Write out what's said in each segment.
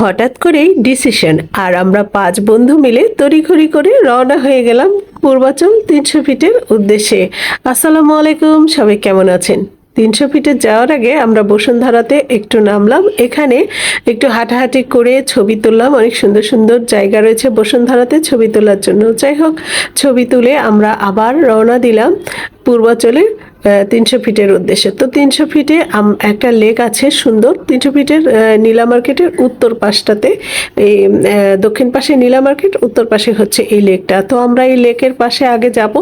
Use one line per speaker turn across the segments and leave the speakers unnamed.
হঠাৎ করেই ডিসিশন আর আমরা পাঁচ বন্ধু মিলে তড়িঘড়ি করে রওনা হয়ে গেলাম পূর্বাচল তিনশো ফিটের উদ্দেশ্যে। আসসালামু আলাইকুম, সবাই কেমন আছেন? তিনশো ফিটে যাওয়ার আগে আমরা বসুন্ধরাতে একটু নামলাম। এখানে একটু হাঁটাহাঁটি করে ছবি তুললাম। অনেক সুন্দর সুন্দর জায়গা রয়েছে বসুন্ধরাতে ছবি তোলার জন্য। যাই হোক, ছবি তুলে আমরা আবার রওনা দিলাম পূর্বাচলে। তিনশো ফিটের উদ্দেশ্যে। তো তিনশো ফিটে একটা লেক আছে সুন্দর। তিনশো ফিটের নীলা মার্কেটের উত্তর পাশটাতে, এই দক্ষিণ পাশে নীলা মার্কেট, উত্তর পাশে হচ্ছে এই লেকটা। তো আমরা এই লেকের পাশে আগে যাব।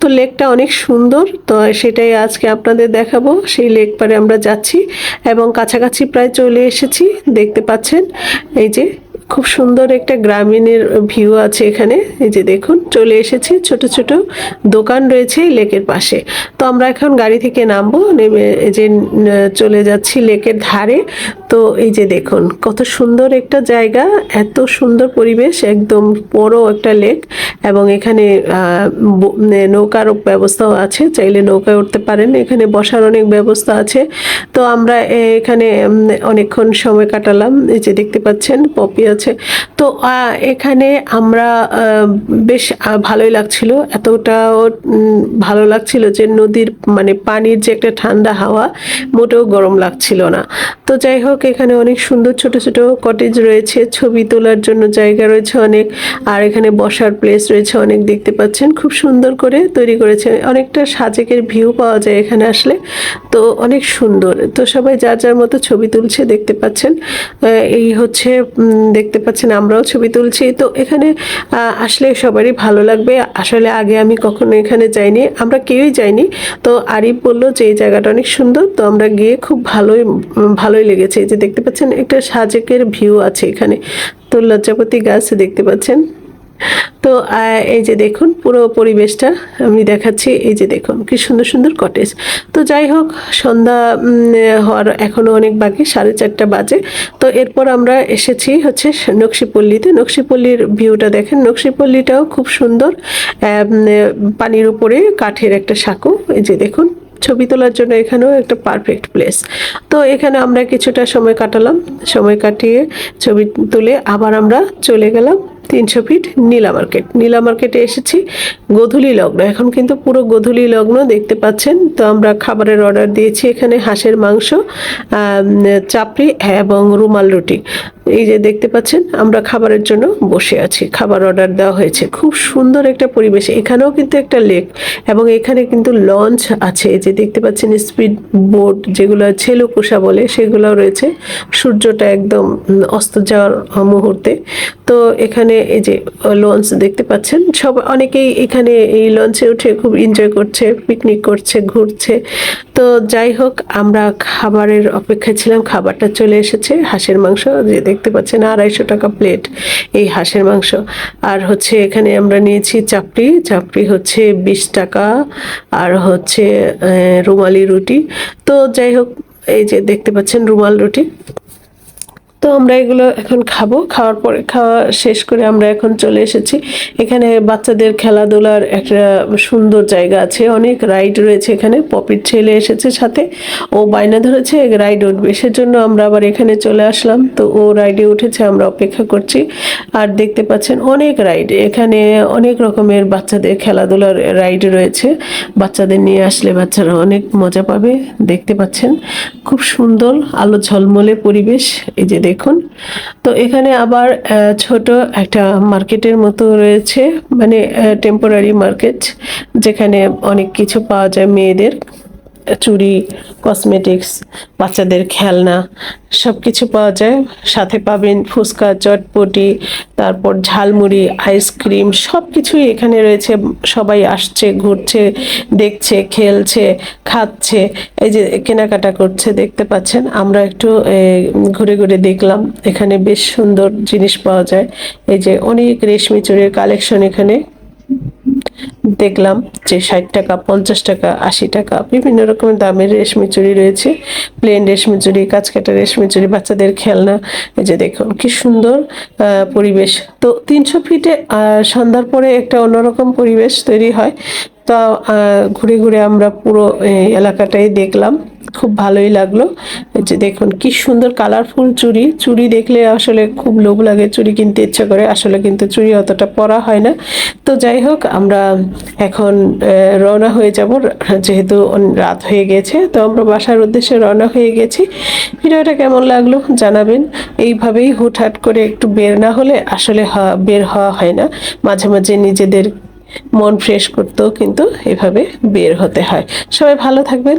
তো লেকটা অনেক সুন্দর। তো সেটাই আজকে আপনাদের দেখাবো। সেই লেক পারে আমরা যাচ্ছি এবং কাছাকাছি প্রায় চলে এসেছি। দেখতে পাচ্ছেন, এই যে খুব সুন্দর একটা গ্রামীণের ভিউ আছে এখানে। এই যে দেখুন, চলে এসেছি ছোট ছোট দোকান রয়েছে লেকের পাশে। তো আমরা এখন গাড়ি থেকে নামবো, নেমে যে চলে যাচ্ছি লেকের ধারে। তো এই যে দেখুন, কত সুন্দর একটা জায়গা, এত সুন্দর পরিবেশ, একদম বড় একটা লেক এবং এখানে ব- নৌকার ব্যবস্থাও আছে, চাইলে নৌকায় উঠতে পারেন, এখানে বসার অনেক ব্যবস্থা আছে। তো আমরা এখানে অনেকক্ষণ সময় কাটালাম, এই যে দেখতে পাচ্ছেন, পপি আছে। তো এখানে আমরা বেশ ভালোই লাগছিল। এতটাও ভালো লাগছিল যে নদীর মানে পানির যে একটা ঠান্ডা হাওয়া মোটেও গরম লাগছিল না। তো যাই হোক এখানে অনেক সুন্দর ছোট ছোট কটেজ রয়েছে। ছবি তোলার জন্য জায়গা রয়েছে অনেক। আর এখানে বসার প্লেস রয়েছে অনেক দেখতে পাচ্ছেন। খুব সুন্দর করে তৈরি করেছে। অনেকটা সাজেকের ভিউ পাওয়া যায় এখানে আসলে। তো অনেক সুন্দর। তো সবাই যার যার মতো ছবি তুলছে দেখতে পাচ্ছেন। এই হচ্ছে উম, দেখতে পাচ্ছেন, আমরাও ছবি তুলছি। তো এখানে আসলে সবারই ভালো লাগবে। আসলে আগে আমি কখনো এখানে যাইনি, আমরা কেউই যাইনি। তো আরিফ বলল যে, এই জায়গাটা অনেক সুন্দর। তো আমরা গিয়ে খুব ভালোই ভালোই লেগেছে। যে দেখতে পাচ্ছেন, একটা সাজেকের ভিউ আছে এখানে। তো লজ্জাপতি গাছ দেখতে পাচ্ছেন। তো এই যে দেখুন, পুরো পরিবেশটা আমি দেখাচ্ছি। এই যে দেখুন, কি সুন্দর সুন্দর কটেজ তো যাই হোক, সন্ধ্যা হওয়ার এখনও অনেক বাকি, সাড়ে চারটা বাজে। তো এরপর আমরা এসেছি হচ্ছে নকশিপল্লিতে। নকশিপল্লির ভিউটা দেখেন। নকশিপল্লিটাও খুব সুন্দর। পানির উপরে কাঠের একটা সাঁকো। এই যে দেখুন, ছবি তোলার জন্য এখানেও একটা পারফেক্ট প্লেস তো এখানে আমরা কিছুটা সময় কাটালাম। সময় কাটিয়ে ছবি তুলে আবার আমরা চলে গেলাম। তিনশো ফিট নীলা মার্কেট নীলা মার্কেটে এসেছি, গোধূলি লগ্ন। এখন কিন্তু পুরো গোধূলি লগ্ন দেখতে পাচ্ছেন। তো আমরা খাবারের অর্ডার দিয়েছি এখানে হাঁসের মাংস চাপড়ি এবং রুমাল রুটি। এই যে দেখতে পাচ্ছেন, আমরা খাবারের জন্য বসে আছি। খাবার অর্ডার দেওয়া হয়েছে। খুব সুন্দর একটা পরিবেশ। এখানেও কিন্তু একটা লেক এবং এখানে কিন্তু লঞ্চ আছে। যে দেখতে পাচ্ছেন স্পিড বোট যেগুলো ছেলুকুষা বলে, সেগুলোও রয়েছে। সূর্যটা একদম অস্ত যাওয়ার মুহূর্তে। তো এখানে এই যে লঞ্চ দেখতে পাচ্ছেন। সব, অনেকেই এখানে এই লঞ্চে উঠে খুব এনজয় করছে পিকনিক করছে, ঘুরছে। তো যাই হোক, আমরা খাবারের অপেক্ষায় ছিলাম, খাবারটা চলে এসেছে, হাঁসের মাংস। যে দেখতে পাচ্ছেন, আড়াইশো টাকা প্লেট এই হাঁসের মাংস। আর হচ্ছে এখানে আমরা নিয়েছি চাপড়ি। চাপড়ি হচ্ছে বিশ টাকা, আর হচ্ছে রুমালি রুটি। তো যাই হোক, এই যে দেখতে পাচ্ছেন রুমাল রুটি। তো আমরা এগুলো এখন খাব। খাওয়ার পরে, খাওয়া শেষ করে আমরা এখন চলে এসেছি। এখানে বাচ্চাদের খেলাধুলার একটা সুন্দর জায়গা আছে। অনেক রাইড রয়েছে এখানে। পপির ছেলে এসেছে সাথে। ও বায়না ধরেছে রাইড উঠবে। সেজন্য আমরা আবার এখানে চলে আসলাম। তো ও রাইডে উঠেছে, আমরা অপেক্ষা করছি। আর দেখতে পাচ্ছেন অনেক রাইড। এখানে অনেক রকমের বাচ্চাদের খেলাধুলার রাইড রয়েছে। বাচ্চাদের নিয়ে আসলে বাচ্চারা অনেক মজা পাবে। দেখতে পাচ্ছেন, খুব সুন্দর, আলো ঝলমলে পরিবেশ। এই যে দেখুন। তো এখানে আবার ছোট একটা মার্কেটের মতো রয়েছে মানে টেম্পোরারি মার্কেট যেখানে অনেক কিছু পাওয়া যায় মেয়েদের। চুড়ি কসমেটিক্স বাচ্চাদের খেলনা সব কিছু পাওয়া যায়। সাথে পাবেন ফুচকা, চটপটি, তারপর ঝালমুড়ি, আইসক্রিম সব কিছুই এখানে রয়েছে। সবাই আসছে, ঘুরছে, দেখছে, খেলছে, খাচ্ছে। এই যে কেনাকাটা করছে, দেখতে পাচ্ছেন। আমরা একটু ঘুরে ঘুরে দেখলাম। এখানে বেশ সুন্দর জিনিস পাওয়া যায়। এই যে অনেক রেশমি চুড়ির কালেকশন এখানে। দেখলাম যে ষাট টাকা, পঞ্চাশ টাকা, আশি টাকা, বিভিন্ন রকমের দামের রেশমি চুড়ি রয়েছে। প্লেন রেশমি চুড়ি কাঁচ কাটা রেশমি চুড়ি বাচ্চাদের খেলনা, এই যে দেখুন কি সুন্দর পরিবেশ। তো তিনশো ফিটে সন্ধ্যার পরে একটা অন্যরকম পরিবেশ তৈরি হয়। তো ঘুরে ঘুরে আমরা পুরো এলাকাটাই দেখলাম। খুব ভালোই লাগল। যে দেখুন, কি সুন্দর কালারফুল চুড়ি। চুড়ি দেখলে আসলে খুব লোভ লাগে, চুড়ি কিনতে ইচ্ছা করে। আসলে কিন্তু চুড়ি অতটা পরা হয় না। তো যাই হোক, আমরা এখন রওনা হয়ে যাব। যেহেতু রাত হয়ে গেছে, তো আমরা বাসার উদ্দেশ্যে রওনা হয়ে গেছি। ভিডিওটা কেমন লাগল জানাবেন। এইভাবেই হুটহাট করে একটু বের না হলে আসলে বের হওয়া হয় না। মাঝে মাঝে নিজেদের মন ফ্রেশ করতেও কিন্তু এভাবে বের হতে হয়। সবাই ভালো থাকবেন।